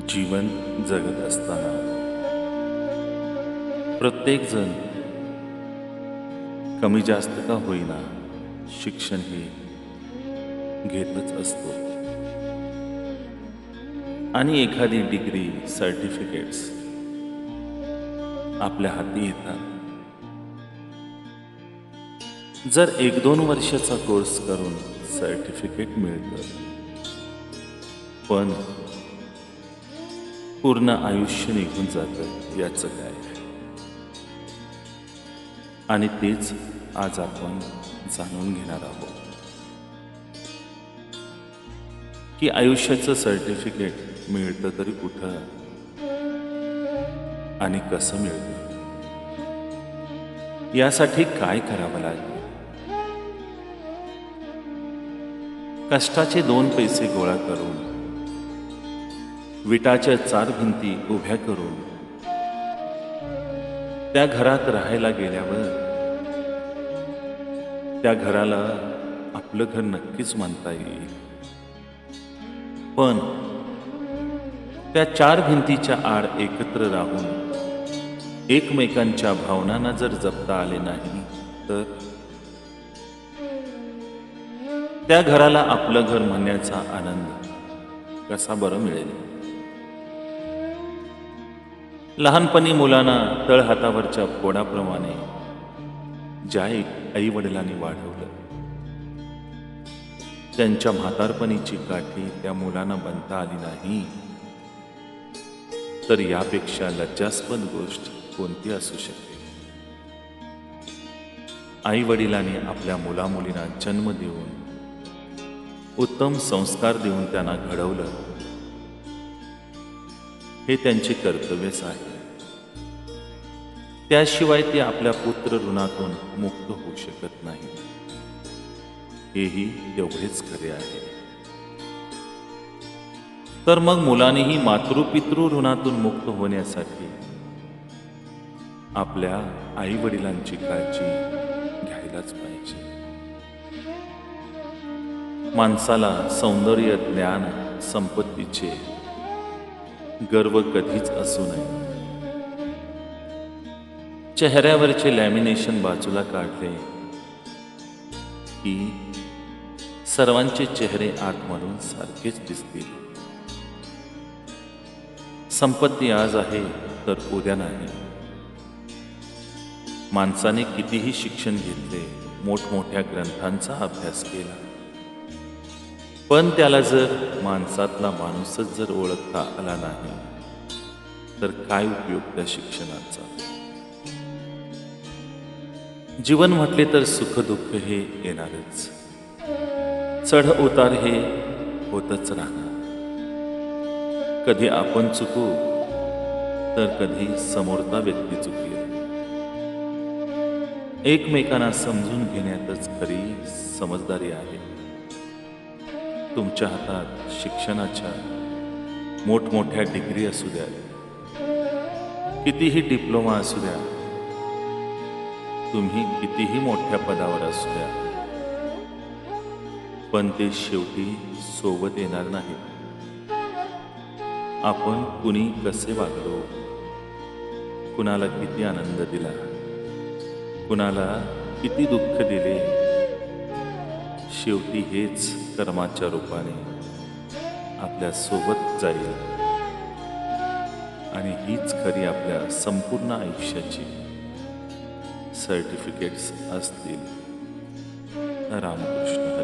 जीवन जगत असताना. प्रत्येकजण कमी जास्त का होईना शिक्षण हे घेतच असतो. आणि एखादी डिग्री सर्टिफिकेट्स आपल्या हाती येतात. जर एक दोन वर्षाचा कोर्स करून सर्टिफिकेट मिळतं पण पूर्ण आयुष्य निघून जातं याचं काय? आणि तेच आज आपण जाणून घेणार आहोत. की आयुष्याचं सर्टिफिकेट मिळतं तरी कुठं? आणि कसं मिळतं? यासाठी काय करावं लागेल? कष्टाचे दोन पैसे गोळा करून विटाच्या चार भिंती उभ्या करून त्या घरात राहायला गेल्यावर त्या घराला आपलं घर नक्कीच म्हणता येईल. पण त्या चार भिंतीच्या आड एकत्र राहून एकमेकांच्या भावनांना जर जपता आले नाही तर त्या घराला आपलं घर म्हणण्याचा आनंद कसा बरं मिळेल? लहानपणी मुलांना तळहातावरच्या फोडाप्रमाणे ज्या एक आई वडिलांनी वाढवलं. त्यांच्या म्हातारपणीची काठी त्या मुलांना बनता आली नाही. तर यापेक्षा लज्जास्पद गोष्ट कोणती असू शकते? आई वडिलांनी आपल्या मुलामुलींना जन्म देऊन उत्तम संस्कार देऊन त्यांना घडवलं. हे त्यांचे कर्तव्यच आहे त्याशिवाय ते आपल्या पुत्र ऋणातून मुक्त होऊ शकत नाही. हेही तेवढेच खरे आहे. तर मग मुलांनीही मातृपितृ ऋणातून मुक्त होण्यासाठी आपल्या आई वडिलांची काळजी घ्यायलाच पाहिजे. माणसाला सौंदर्य ज्ञान संपत्तीचे गर्व कधीच असू नये. चेहऱ्यावरचे लॅमिनेशन बाजूला काढले की सर्वांचे चेहरे आतमधून सारखेच दिसतील. संपत्ती आज आहे तर उद्या नाही. माणसाने कितीही शिक्षण घेतले मोठमोठ्या ग्रंथांचा अभ्यास केला. पण त्याला जर माणसातला माणूसच जर ओळखता आला नाही तर काय उपयोग त्या शिक्षणाचा? जीवन म्हटले तर सुख दुःख हे येणारच. चढ उतार हे होतच राहणार. कधी आपण चुकू तर कधी समोरचा व्यक्ती चुकी एकमेकांना समजून घेण्यातच खरी समजदारी आहे. तुमच्या हातात शिक्षणाच्या मोठमोठ्या डिग्री असू द्या. कितीही डिप्लोमा असू द्या. तुम्ही कितीही मोठ्या पदावर असू द्या. पण ते शेवटी सोबत येणार नाही आपण कुणी कसे वागलो? कुणाला किती आनंद दिला? कुणाला किती दुःख दिले? शेवटी हेच कर्माच्या रूपाने आपल्यासोबत जाईल. आणि हीच खरी आपल्या संपूर्ण आयुष्याची सर्टिफिकेट्स असतील. रामकृष्ण.